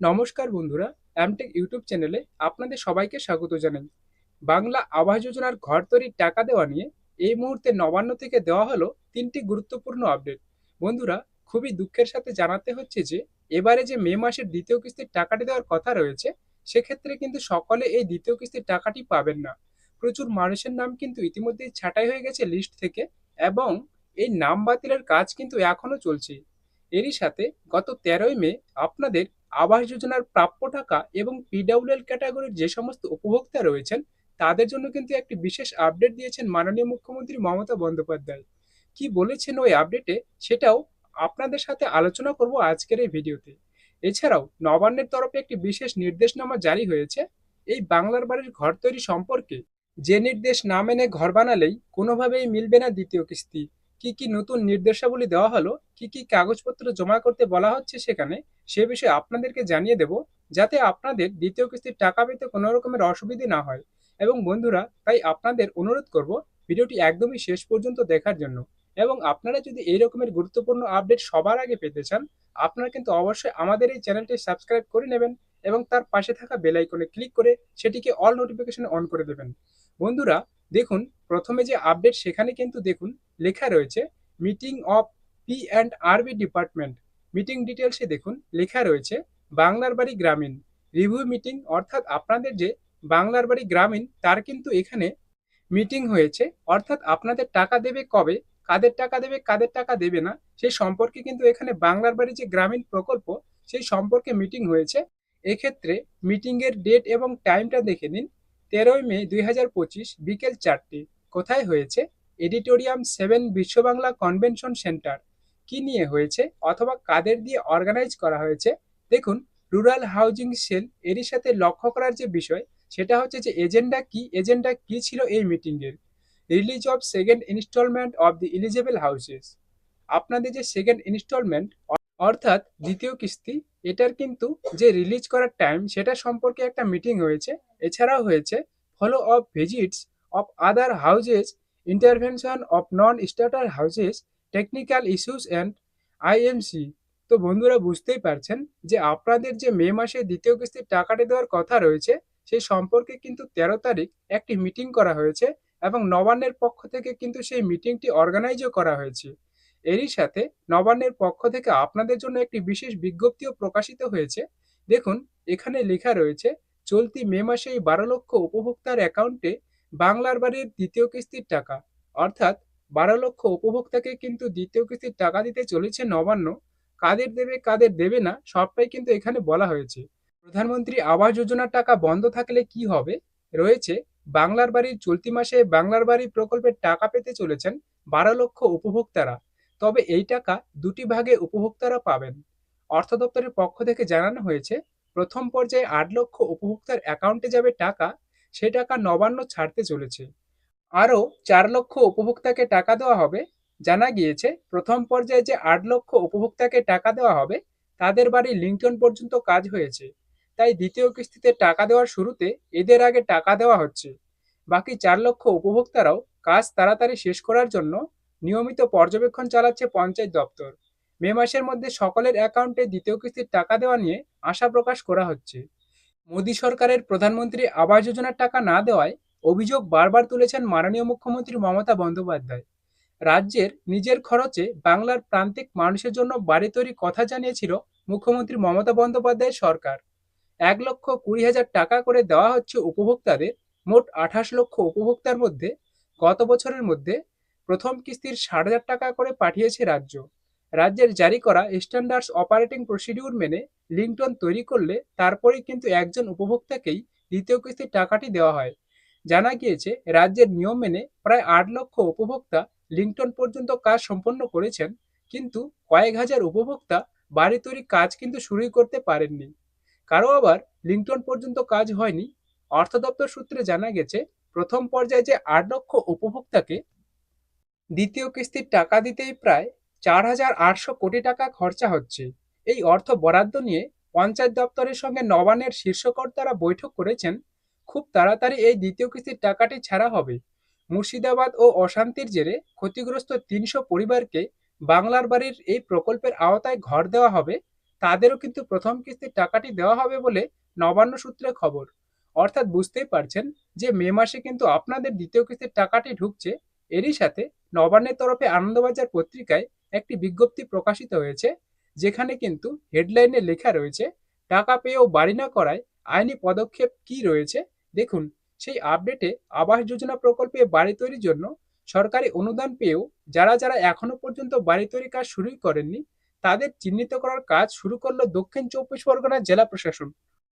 নমস্কার বন্ধুরা Amtech YouTube চ্যানেলে আপনাদের সবাইকে স্বাগত জানাই। বাংলা আবাস যোজনার ঘর তৈরির টাকা দেওয়া নিয়ে এই মুহূর্তে নবান্ন থেকে দেওয়া হলো তিনটি গুরুত্বপূর্ণ আপডেট বন্ধুরা, খুবই দুঃখের সাথে জানাতে হচ্ছে যে, এবারে যে মে মাসের দ্বিতীয় কিস্তির টাকাটি দেওয়ার কথা রয়েছে, সেক্ষেত্রে কিন্তু সকলে এই দ্বিতীয় কিস্তির টাকাটি পাবেন না। প্রচুর মানুষের নাম কিন্তু ইতিমধ্যেই ছাঁটাই হয়ে গেছে লিস্ট থেকে এবং এই নাম বাতিলের কাজ কিন্তু এখনও চলছে। এরই সাথে গত তেরোই মে আপনাদের আবাস যোজনার প্রাপ্য টাকা এবং পিডাব্লিউএল ক্যাটাগরির যে সমস্ত উপভোক্তা রয়েছেন, তাদের জন্য কিন্তু একটি বিশেষ আপডেট দিয়েছেন মাননীয় মুখ্যমন্ত্রী মমতা বন্দ্যোপাধ্যায়। কি বলেছেন ওই আপডেটে সেটাও আপনাদের সাথে আলোচনা করব আজকের এই ভিডিওতে। এছাড়াও নবান্নের তরফে একটি বিশেষ নির্দেশনামা জারি হয়েছে। এই বাংলার বাড়ির ঘর তৈরি সম্পর্কে যে নির্দেশ না মেনে ঘর বানালেই কোনোভাবেই মিলবে না দ্বিতীয় কিস্তি। কি কি নতুন নির্দেশাবলী দেওয়া হলো, কি কি কাগজপত্র জমা করতে বলা হচ্ছে সেখানে, সে বিষয়ে আপনাদেরকে জানিয়ে দেব যাতে আপনাদের দ্বিতীয় কিস্তির টাকা পেতে কোনো রকমের অসুবিধে না হয়। এবং বন্ধুরা, তাই আপনাদের অনুরোধ করব ভিডিওটি একদমই শেষ পর্যন্ত দেখার জন্য। এবং আপনারা যদি এই রকমের গুরুত্বপূর্ণ আপডেট সবার আগে পেতে চান, আপনারা কিন্তু অবশ্যই আমাদের এই চ্যানেলটি সাবস্ক্রাইব করে নেবেন এবং তার পাশে থাকা বেল আইকনে ক্লিক করে সেটিকে অল নোটিফিকেশন অন করে দেবেন। বন্ধুরা দেখুন, প্রথমে যে আপডেট সেখানে কিন্তু দেখুন, লেখা রয়েছে meeting of P and R B department meeting ডিটেলসে দেখুন, লেখা রয়েছে, বাংলার বাড়ি গ্রামীণ। রিভিউ মিটিং অর্থাৎ আপনাদের যে বাংলার বাড়ি গ্রামীণ, তার কিন্তু এখানে মিটিং হয়েছে। অর্থাৎ আপনাদের টাকা দেবে কবে, কাদের টাকা দেবে, কাদের টাকা দেবে না, সেই সম্পর্কে কিন্তু এখানে বাংলার বাড়ি যে গ্রামীণ প্রকল্প, সেই সম্পর্কে মিটিং হয়েছে। এক্ষেত্রে মিটিংয়ের ডেট এবং টাইমটা দেখে নিন। তেরোই মে দুই হাজার পঁচিশ বিকেল চারটে। কোথায় হয়েছে? Auditorium seven Biswa Bangla convention centre. কি নিয়ে হয়েছে? অথবা কাদের দিয়ে অর্গানাইজ করা হয়েছে? দেখুন, রুরাল হাউজিং সেল এরই সাথে লক্ষ্য করার যে বিষয়, সেটা হচ্ছে যে এজেন্ডা কি এজেন্ডা কি ছিল এই মিটিংয়ের? Release of second instalment of the eligible houses. আপনাদের যে সেকেন্ড ইনস্টলমেন্ট, অর্থাৎ দ্বিতীয় কিস্তি, এটার কিন্তু যে রিলিজ করার টাইম, সেটা সম্পর্কে একটা মিটিং হয়েছে। এছাড়াও হয়েছে follow of visits of other houses intervention of non starter houses technical issues and IMC তো বন্ধুরা বুঝতেই পারছেন যে আপনাদের যে মে মাসে দ্বিতীয় কিস্তির টাকাটি দেওয়ার কথা রয়েছে, সেই সম্পর্কে কিন্তু তেরো তারিখ একটি মিটিং করা হয়েছে এবং নবান্নের পক্ষ থেকে কিন্তু সেই মিটিংটি অর্গানাইজও করা হয়েছে। এরই সাথে নবান্নের পক্ষ থেকে আপনাদের জন্য একটি বিশেষ বিজ্ঞপ্তিও প্রকাশিত হয়েছে। দেখুন, এখানে লেখা রয়েছে চলতি মে মাসে এই বারো লক্ষ উপভোক্তার অ্যাকাউন্টে বাংলার বাড়ির দ্বিতীয় কিস্তির টাকা। অর্থাৎ বারো লক্ষ উপভোক্তাকে কিন্তু দ্বিতীয় কিস্তির টাকা দিতে চলেছে নবান্ন। কাদের দেবে কাদের দেবে না, সবটাই কিন্তু এখানে বলা হয়েছে। প্রধানমন্ত্রী আবাস যোজনার টাকা বন্ধ থাকলে কি হবে? রয়েছে, বাংলার বাড়ির চলতি মাসে বাংলার বাড়ি প্রকল্পের টাকা পেতে চলেছেন বারো লক্ষ উপভোক্তারা। তবে এই টাকা দুটি ভাগে উপভোক্তারা পাবেন। অর্থ দপ্তরের পক্ষ থেকে জানানো হয়েছে প্রথম পর্যায়ে আট লক্ষ উপভোক্তার অ্যাকাউন্টে যাবে টাকা, সে টাকা নবান্ন ছাড়তে চলেছে। আরও চার লক্ষ উপভোক্তাকে টাকা দেওয়া হবে। জানা গিয়েছে, প্রথম পর্যায়ে যে আট লক্ষ উপভোক্তাকে টাকা দেওয়া হবে, তাদের বাড়ি লিঙ্কন পর্যন্ত কাজ হয়েছে। তাই দ্বিতীয় কিস্তিতে টাকা দেওয়ার শুরুতে এদের আগে টাকা দেওয়া হচ্ছে। বাকি চার লক্ষ উপভোক্তারাও কাজ তাড়াতাড়ি শেষ করার জন্য নিয়মিত পর্যবেক্ষণ চালাচ্ছে পঞ্চায়েত দপ্তর। মে মাসের মধ্যে সকলের অ্যাকাউন্টে দ্বিতীয় কিস্তির টাকা দেওয়া নিয়ে আশা প্রকাশ করা হচ্ছে। মোদী সরকারের প্রধানমন্ত্রী আবাস যোজনার টাকা না দেওয়ায় অভিযোগ বারবার তুলেছেন মাননীয় মুখ্যমন্ত্রী মমতা বন্দ্যোপাধ্যায়। রাজ্যের নিজের খরচে বাংলার প্রান্তিক মানুষের জন্য বাড়ি তৈরি কথা জানিয়েছিল মুখ্যমন্ত্রী মমতা বন্দ্যোপাধ্যায় সরকার। এক লক্ষ কুড়ি হাজার টাকা করে দেওয়া হচ্ছে উপভোক্তাদের মোট আঠাশ লক্ষ উপভোক্তার মধ্যে গত বছরের মধ্যে প্রথম কিস্তির ষাট হাজার টাকা করে পাঠিয়েছে রাজ্য। রাজ্যের জারি করা স্ট্যান্ডার্ডস অপারেটিং প্রসিডিউর মেনে লিঙ্কটন তৈরি করলে তারপরেই কিন্তু একজন উপভোক্তাকেই দ্বিতীয় কিস্তির টাকাটি দেওয়া হয়। জানা গিয়েছে, রাজ্যের নিয়ম মেনে প্রায় আট লক্ষ উপভোক্তা লিঙ্কটন পর্যন্ত কাজ সম্পন্ন করেছেন, কিন্তু কয়েক হাজার উপভোক্তা বাড়ি তৈরি কাজ কিন্তু শুরুই করতে পারেননি। কারও আবার লিঙ্কটন পর্যন্ত কাজ হয়নি। অর্থ দপ্তর সূত্রে জানা গেছে, প্রথম পর্যায়ে যে আট লক্ষ উপভোক্তাকে দ্বিতীয় কিস্তির টাকা দিতেই প্রায় চার হাজার আটশো কোটি টাকা খরচা হচ্ছে। এই অর্থ বরাদ্দ নিয়ে পঞ্চায়েত দপ্তরের সঙ্গে নবান্নের শীর্ষকর্তারা বৈঠক করেছেন। খুব তাড়াতাড়ি এই দ্বিতীয় কিস্তির টাকাটি ছাড়া হবে। মুর্শিদাবাদ ও অশান্তির জেরে ক্ষতিগ্রস্ত তিনশো পরিবারকে বাংলার বাড়ির এই প্রকল্পের আওতায় ঘর দেওয়া হবে। তাদেরও কিন্তু প্রথম কিস্তির টাকাটি দেওয়া হবে বলে নবান্ন সূত্রে খবর। অর্থাৎ বুঝতেই পারছেন যে মে মাসে কিন্তু আপনাদের দ্বিতীয় কিস্তির টাকাটি ঢুকছে। এরই সাথে নবান্নের তরফে আনন্দবাজার পত্রিকায় একটি বিজ্ঞপ্তি প্রকাশিত হয়েছে, যেখানে কিন্তু হেডলাইনে লেখা রয়েছে, টাকা পেয়েও বাড়ি না করায় আইনি পদক্ষেপ কি রয়েছে? দেখুন, সেই আপডেটে আবাস যোজনা প্রকল্পে বাড়ি তৈরির জন্য সরকারি অনুদান পেয়েও যারা যারা এখনও পর্যন্ত বাড়ি তৈরির কাজ শুরুই করেননি, তাদের চিহ্নিত করার কাজ শুরু করল দক্ষিণ চব্বিশ পরগনার জেলা প্রশাসন।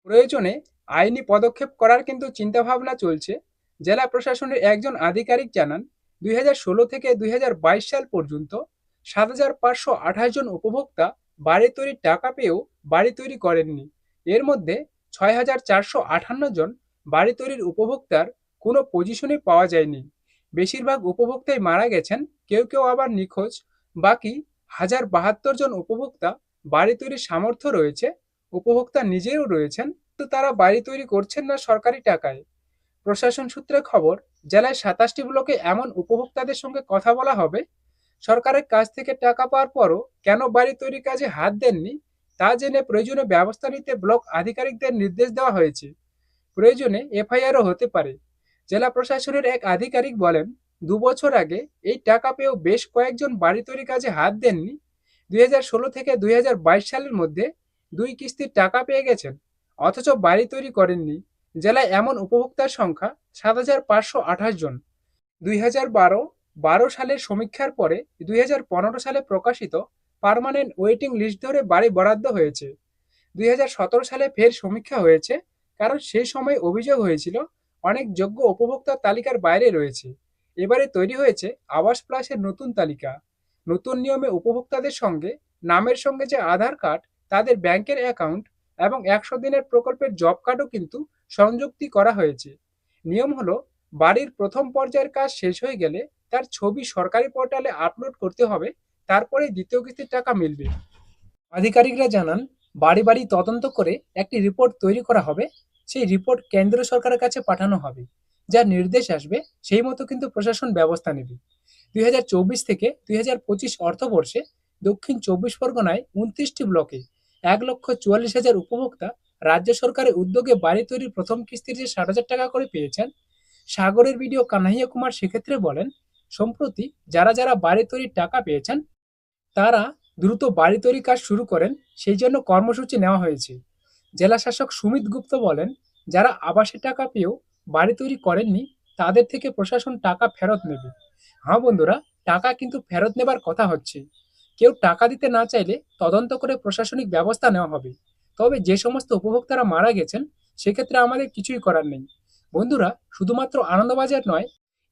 প্রয়োজনে আইনি পদক্ষেপ করার কিন্তু চিন্তাভাবনা চলছে। জেলা প্রশাসনের একজন আধিকারিক জানান, দুই হাজার ষোলো থেকে দুই হাজার বাইশ সাল পর্যন্ত সাত হাজার পাঁচশো আঠাশ জন উপভোক্তা বাড়ি তৈরির টাকা পেয়েও বাড়ি তৈরি করেননি। এর মধ্যে ছয় হাজার চারশো আটান্ন জন বাড়ি তৈরির উপভোক্তার কোনো পজিশনে পাওয়া যায়নি। বেশিরভাগ উপভোক্তাই মারা গেছেন, কেউ কেউ আবার নিখোঁজ। বাকি হাজার বাহাত্তর জন উপভোক্তা বাড়ি তৈরির সামর্থ্য রয়েছে, উপভোক্তা নিজেও রয়েছেন তো তারা বাড়ি তৈরি করছেন না সরকারি টাকায়। প্রশাসন সূত্রে খবর, জেলায় সাতাশটি ব্লকে এমন উপভোক্তাদের সঙ্গে কথা বলা হবে সরকারের কাছ থেকে টাকা পাওয়ার পরও কেন বাড়ি তৈরির কাজে হাত দেননি, তা জেনে প্রয়োজনীয় ব্যবস্থা নিতে ব্লক আধিকারিকদের নির্দেশ দেওয়া হয়েছে। প্রয়োজনে এফআইআরও হতে পারে। জেলা প্রশাসনের এক আধিকারিক বলেন দু বছর আগে এই টাকা পেয়েও বেশ কয়েকজন বাড়ি তৈরি কাজে হাত দেননি। দুই হাজার ষোলো থেকে দুই হাজার বাইশ সালের মধ্যে দুই কিস্তির টাকা পেয়ে গেছেন, অথচ বাড়ি তৈরি করেননি। জেলায় এমন উপভোক্তার সংখ্যা সাত হাজার পাঁচশো আঠাশ জন। দুই হাজার বারো বারো সালের সমীক্ষার পরে দুই হাজার পনেরো সালে প্রকাশিত পার্মানেন্ট ওয়েটিং লিস্ট ধরে বাড়ি বরাদ্দ হয়েছে। দুই হাজার সতেরো সালে ফের সমীক্ষা হয়েছে, কারণ সেই সময় অভিযোগ হয়েছিল, অনেক যোগ্য উপভোক্তার তালিকার বাইরে রয়েছে। এবারে তৈরি হয়েছে আবাস প্লাসের নতুন তালিকা। নতুন নিয়মে উপভোক্তাদের সঙ্গে, নামের সঙ্গে যে আধার কার্ড, তাদের ব্যাংকের অ্যাকাউন্ট এবং একশো দিনের প্রকল্পের জব কার্ডও কিন্তু সংযুক্তি করা হয়েছে। নিয়ম হলো, বাড়ির প্রথম পর্যায়ের কাজ শেষ হয়ে গেলে তার ছবি সরকারি পোর্টালে আপলোড করতে হবে, তারপরে দ্বিতীয় কিস্তির টাকা মিলবে। আধিকারিকরা জানান, বাড়ি বাড়ি তদন্ত করে একটি রিপোর্ট তৈরি করা হবে, সেই রিপোর্ট কেন্দ্র সরকারের কাছে পাঠানো হবে। যা নির্দেশ আসবে, সেই মতো কিন্তু প্রশাসন ব্যবস্থা নেবে। দুই থেকে দুই অর্থবর্ষে দক্ষিণ চব্বিশ পরগনায় উনত্রিশটি ব্লকে এক লক্ষ চুয়াল্লিশ হাজার উপভোক্তা রাজ্য সরকারের উদ্যোগে বাড়ি তৈরির প্রথম কিস্তির যে ষাট হাজার টাকা করে পেয়েছেন, সাগরের ভিডিও কানাইয়া কুমার সেক্ষেত্রে বলেন সম্প্রতি যারা যারা বাড়ি তৈরির টাকা পেয়েছেন, তারা দ্রুত বাড়ি তৈরি কাজ শুরু করেন, সেই জন্য কর্মসূচি নেওয়া হয়েছে। জেলা শাসক সুমিত গুপ্ত বলেন, যারা আবাসের টাকা পেয়েও বাড়ি তৈরি করেননি, তাদের থেকে প্রশাসন টাকা ফেরত নেবে। হ্যাঁ বন্ধুরা, টাকা কিন্তু ফেরত নেবার কথা হচ্ছে। কেউ টাকা দিতে না চাইলে তদন্ত করে প্রশাসনিক ব্যবস্থা নেওয়া হবে। তবে যে সমস্ত উপভোক্তারা মারা গেছেন, সেক্ষেত্রে আমাদের কিছুই করার নেই। বন্ধুরা, শুধুমাত্র আনন্দবাজার নয়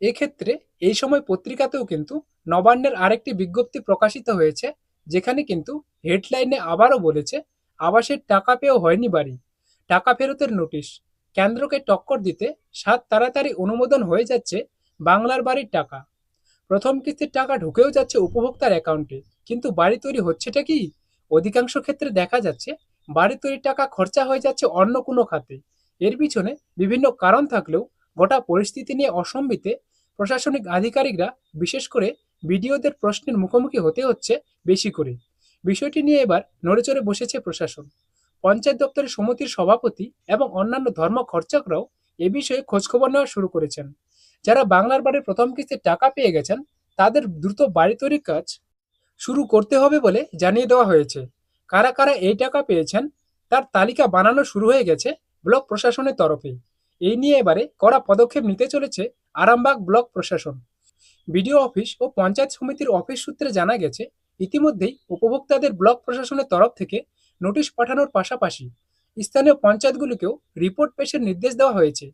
এক্ষেত্রে এই সময় পত্রিকাতেও কিন্তু নবান্নের আরেকটি বিজ্ঞপ্তি প্রকাশিত হয়েছে, যেখানে কিন্তু হেডলাইনে আবারও বলেছে, আবাসের টাকা পেয়েও হয়নি বাড়ি, টাকা ফেরতের নোটিশ, কেন্দ্রকে টক্কর দিতে সাত তাড়াতাড়ি অনুমোদন হয়ে যাচ্ছে বাংলার বাড়ির টাকা। প্রথম কিস্তির টাকা ঢুকেও যাচ্ছে উপভোক্তার অ্যাকাউন্টে, কিন্তু বাড়ি তৈরি হচ্ছেটা কি? অধিকাংশ ক্ষেত্রে দেখা যাচ্ছে বাড়ি তৈরির টাকা খরচা হয়ে যাচ্ছে অন্য কোনো খাতে। এর পিছনে বিভিন্ন কারণ থাকলেও গোটা পরিস্থিতি নিয়ে অসম্বিতে প্রশাসনিক আধিকারিকরা, বিশেষ করে বিডিওদের প্রশ্নের মুখোমুখি হতে হচ্ছে বেশি করে। বিষয়টি নিয়ে এবার নড়েচড়ে বসেছে প্রশাসন। পঞ্চায়েত দপ্তরের সমিতির সভাপতি এবং অন্যান্য ধর্ম খরচকরাও এ বিষয়ে খোঁজখবর নেওয়া শুরু করেছেন। যারা বাংলার বাড়ির প্রথম কিস্তির টাকা পেয়ে গেছেন, তাদের দ্রুত বাড়ি তৈরির কাজ শুরু করতে হবে বলে জানিয়ে দেওয়া হয়েছে। কারা কারা এই টাকা পেয়েছেন, তার তালিকা বানানো শুরু হয়ে গেছে ব্লক প্রশাসনের তরফে। এই নিয়ে এবারে কড়া পদক্ষেপ নিতে চলেছে আরামবাগ ব্লক প্রশাসন। বিডিও অফিস ও পঞ্চায়েত সমিতির অফিস সূত্রে জানা গেছে, ইতিমধ্যেই উপভোক্তাদের ব্লক প্রশাসনের তরফ থেকে নোটিশ পাঠানোর পাশাপাশি স্থানীয় পঞ্চায়েতগুলিকেও রিপোর্ট পেশের নির্দেশ দেওয়া হয়েছে।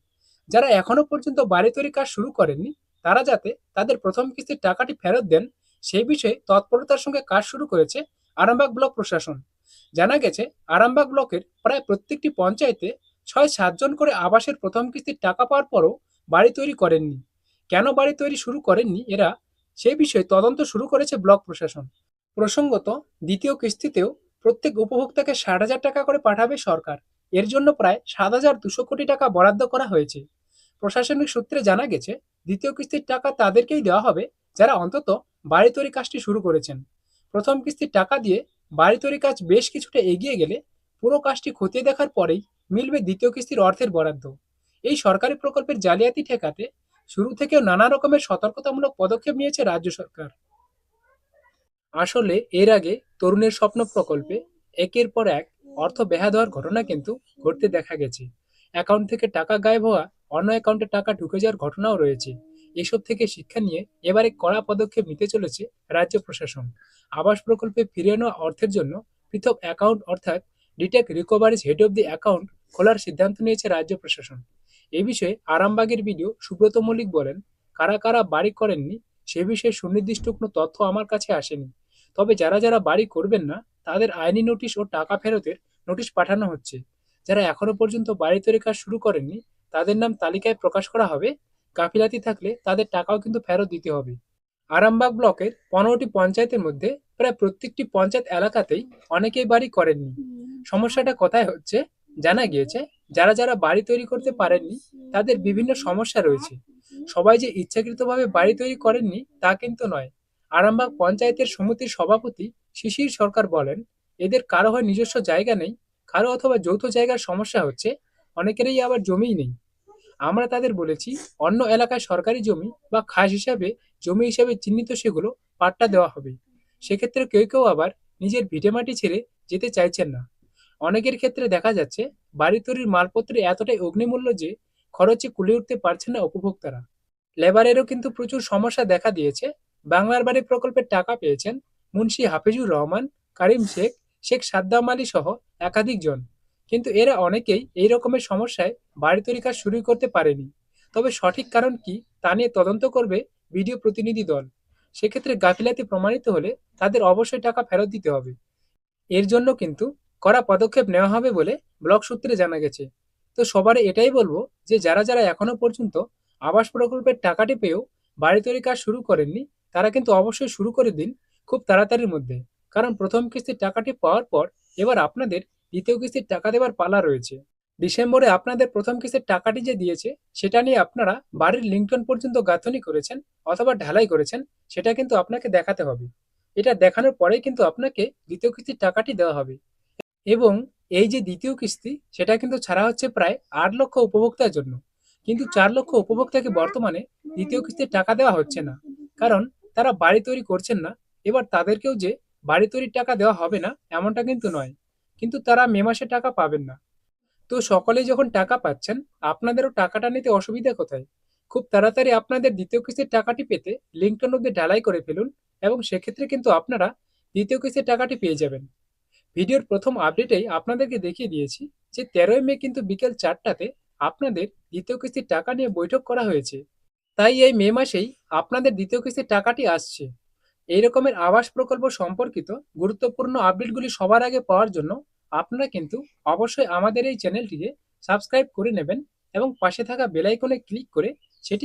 যারা এখনও পর্যন্ত বাড়ি তৈরি কাজ শুরু করেননি, তারা যাতে তাদের প্রথম কিস্তির টাকাটি ফেরত দেন, সেই বিষয়ে তৎপরতার সঙ্গে কাজ শুরু করেছে আরামবাগ ব্লক প্রশাসন। জানা গেছে, আরামবাগ ব্লকের প্রায় প্রত্যেকটি পঞ্চায়েতে ছয় সাতজন করে আবাসের প্রথম কিস্তির টাকা পাওয়ার পরও বাড়ি তৈরি করেননি। কেন বাড়ি তৈরি শুরু করেননি? এরা সেই বিষয়ে তদন্ত শুরু করেছে ব্লক প্রশাসন। প্রসঙ্গত, দ্বিতীয় কিস্তিতেও প্রত্যেক উপভোক্তাকে ষাট হাজার টাকা করে পাঠাবে সরকার। এর জন্য প্রায় সাত হাজার দুশো কোটি টাকা বরাদ্দ করা হয়েছে। প্রশাসনিক সূত্রে জানা গেছে, দ্বিতীয় কিস্তির টাকা তাদেরকেই দেওয়া হবে যারা অন্তত বাড়ি তৈরি কাজটি শুরু করেছেন। প্রথম কিস্তির টাকা দিয়ে বাড়ি তৈরি কাজ বেশ কিছুটা এগিয়ে গেলে পুরো কাজটি খতিয়ে দেখার পরেই মিলবে দ্বিতীয় কিস্তির অর্থের বরাদ্দ। এই সরকারি প্রকল্পের জালিয়াতি ঠেকাতে শুরু থেকেও নানা রকমের সতর্কতামূলক পদক্ষেপ নিয়েছে রাজ্য সরকার। আসলে এর আগে তরুণের স্বপ্ন প্রকল্পে একের পর এক অর্থ বেহাত হওয়ার ঘটনা কিন্তু ঘটতে দেখা গেছে। অ্যাকাউন্ট থেকে টাকা গায়েব হওয়া, অন্য অ্যাকাউন্টে টাকা ঢুকে যাওয়ার ঘটনাও রয়েছে। এসব থেকে শিক্ষা নিয়ে এবারে কড়া পদক্ষেপ নিতে চলেছে রাজ্য প্রশাসন। আবাস প্রকল্পে ফিরিয়ে নেওয়া অর্থের জন্য পৃথক অ্যাকাউন্ট অর্থাৎ detect recoveries head of the account খোলার সিদ্ধান্ত নিয়েছে রাজ্য প্রশাসন। এ বিষয়ে আরামবাগের ভিডিও সুব্রত মল্লিক বলেন কারা কারা বাড়ি করেননি সে বিষয়ে সুনির্দিষ্ট কোনো তথ্য আমার কাছে আসেনি। তবে যারা যারা বাড়ি করবেন না তাদের আইনি নোটিশ ও টাকা ফেরতের নোটিশ পাঠানো হচ্ছে। যারা এখনও পর্যন্ত বাড়ি তৈরি কাজ শুরু করেননি তাদের নাম তালিকায় প্রকাশ করা হবে। গাফিলাতি থাকলে তাদের টাকাও কিন্তু ফেরত দিতে হবে। আরামবাগ ব্লকের পনেরোটি পঞ্চায়েতের মধ্যে প্রায় প্রত্যেকটি পঞ্চায়েত এলাকাতেই অনেকেই বাড়ি করেননি। সমস্যাটা কোথায় হচ্ছে? জানা গিয়েছে যারা যারা বাড়ি তৈরি করতে পারেননি, তাদের বিভিন্ন সমস্যা রয়েছে। সবাই যে ইচ্ছাকৃতভাবে বাড়ি তৈরি করেননি, তা কিন্তু নয়। আরামবাগ পঞ্চায়েতের সমিতির সভাপতি শিশির সরকার বলেন, এদের কারও হয় নিজস্ব জায়গা নেই, কারও অথবা যৌথ জায়গার সমস্যা হচ্ছে, অনেকেরই আবার জমিই নেই। আমরা তাদের বলেছি, অন্য এলাকায় সরকারি জমি বা খাস হিসাবে জমি হিসাবে চিহ্নিত সেগুলো পাট্টা দেওয়া হবে। সেক্ষেত্রে কেউ কেউ আবার নিজের ভিটেমাটি ছেড়ে যেতে চাইছেন না। অনেকের ক্ষেত্রে দেখা যাচ্ছে, বাড়ি তৈরির মালপত্রে এতটাই অগ্নিমূল্য যে খরচে কুলে উঠতে পারছে না উপভোক্তারা। লেবারেরও কিন্তু প্রচুর সমস্যা দেখা দিয়েছে। বাংলার বাড়ি প্রকল্পের টাকা পেয়েছেন মুন্সি হাফিজুর রহমান, কারিম শেখ শেখ সাদ্দাম আলী সহ একাধিক জন। কিন্তু এরা অনেকেই এই রকমের সমস্যায় বাড়ি তৈরি কাজ শুরু করতে পারেনি। তবে সঠিক কারণ কি তা নিয়ে তদন্ত করবে ভিডিও প্রতিনিধি দল। সেক্ষেত্রে গাফিলাতি প্রমাণিত হলে তাদের অবশ্যই টাকা ফেরত দিতে হবে। এর জন্য কিন্তু কড়া পদক্ষেপ নেওয়া হবে বলে ব্লক সূত্রে জানা গেছে। তো সবার এটাই বলব যে, যারা যারা এখনও পর্যন্ত আবাস প্রকল্পের টাকাটি পেয়েও বাড়ি তৈরি কাজ শুরু করেননি, তারা কিন্তু অবশ্যই শুরু করে দিন খুব তাড়াতাড়ির মধ্যে। কারণ প্রথম কিস্তির টাকাটি পাওয়ার পর এবার আপনাদের দ্বিতীয় কিস্তির টাকা দেওয়ার পালা রয়েছে। ডিসেম্বরে আপনাদের প্রথম কিস্তির টাকাটি যে দিয়েছে, সেটা নিয়ে আপনারা বাড়ির লিঙ্কটন পর্যন্ত গাঁথনি করেছেন অথবা ঢালাই করেছেন, সেটা কিন্তু আপনাকে দেখাতে হবে। এটা দেখানোর পরেই কিন্তু আপনাকে দ্বিতীয় কিস্তির টাকাটি দেওয়া হবে। এবং এই যে দ্বিতীয় কিস্তি, সেটা কিন্তু ছাড়া হচ্ছে প্রায় আট লক্ষ উপভোক্তার জন্য। কিন্তু চার লক্ষ উপভোক্তাকে বর্তমানে দ্বিতীয় কিস্তির টাকা দেওয়া হচ্ছে না। কারণ তারা বাড়ি তৈরি করছেন না। এবার তাদেরকেও যে বাড়ি তৈরির টাকা দেওয়া হবে না, এমনটা কিন্তু নয়। কিন্তু তারা মে মাসে টাকা পাবেন না। তো সকলে যখন টাকা পাচ্ছেন, আপনাদেরও টাকাটা নিতে অসুবিধা কোথায়? খুব তাড়াতাড়ি আপনাদের দ্বিতীয় কিস্তির টাকাটি পেতে লিঙ্কটার মধ্যে ঢালাই করে ফেলুন এবং সেক্ষেত্রে কিন্তু আপনারা দ্বিতীয় কিস্তির টাকাটি পেয়ে যাবেন। ভিডিওর প্রথম আপডেটেই আপনাদেরকে দেখিয়ে দিয়েছি যে তেরোই মে কিন্তু বিকেল চারটাতে আপনাদের দ্বিতীয় কিস্তির টাকা নিয়ে বৈঠক করা হয়েছে। তাই এই মে মাসেই আপনাদের দ্বিতীয় কিস্তির টাকাটি আসছে। এই রকমের আবাস প্রকল্প সম্পর্কিত গুরুত্বপূর্ণ আপডেটগুলি সবার আগে পাওয়ার জন্য আপনারা কিন্তু অবশ্যই আমাদের এই চ্যানেলটিকে সাবস্ক্রাইব করে নেবেন এবং পাশে থাকা বেল আইকনে ক্লিক করে সেটি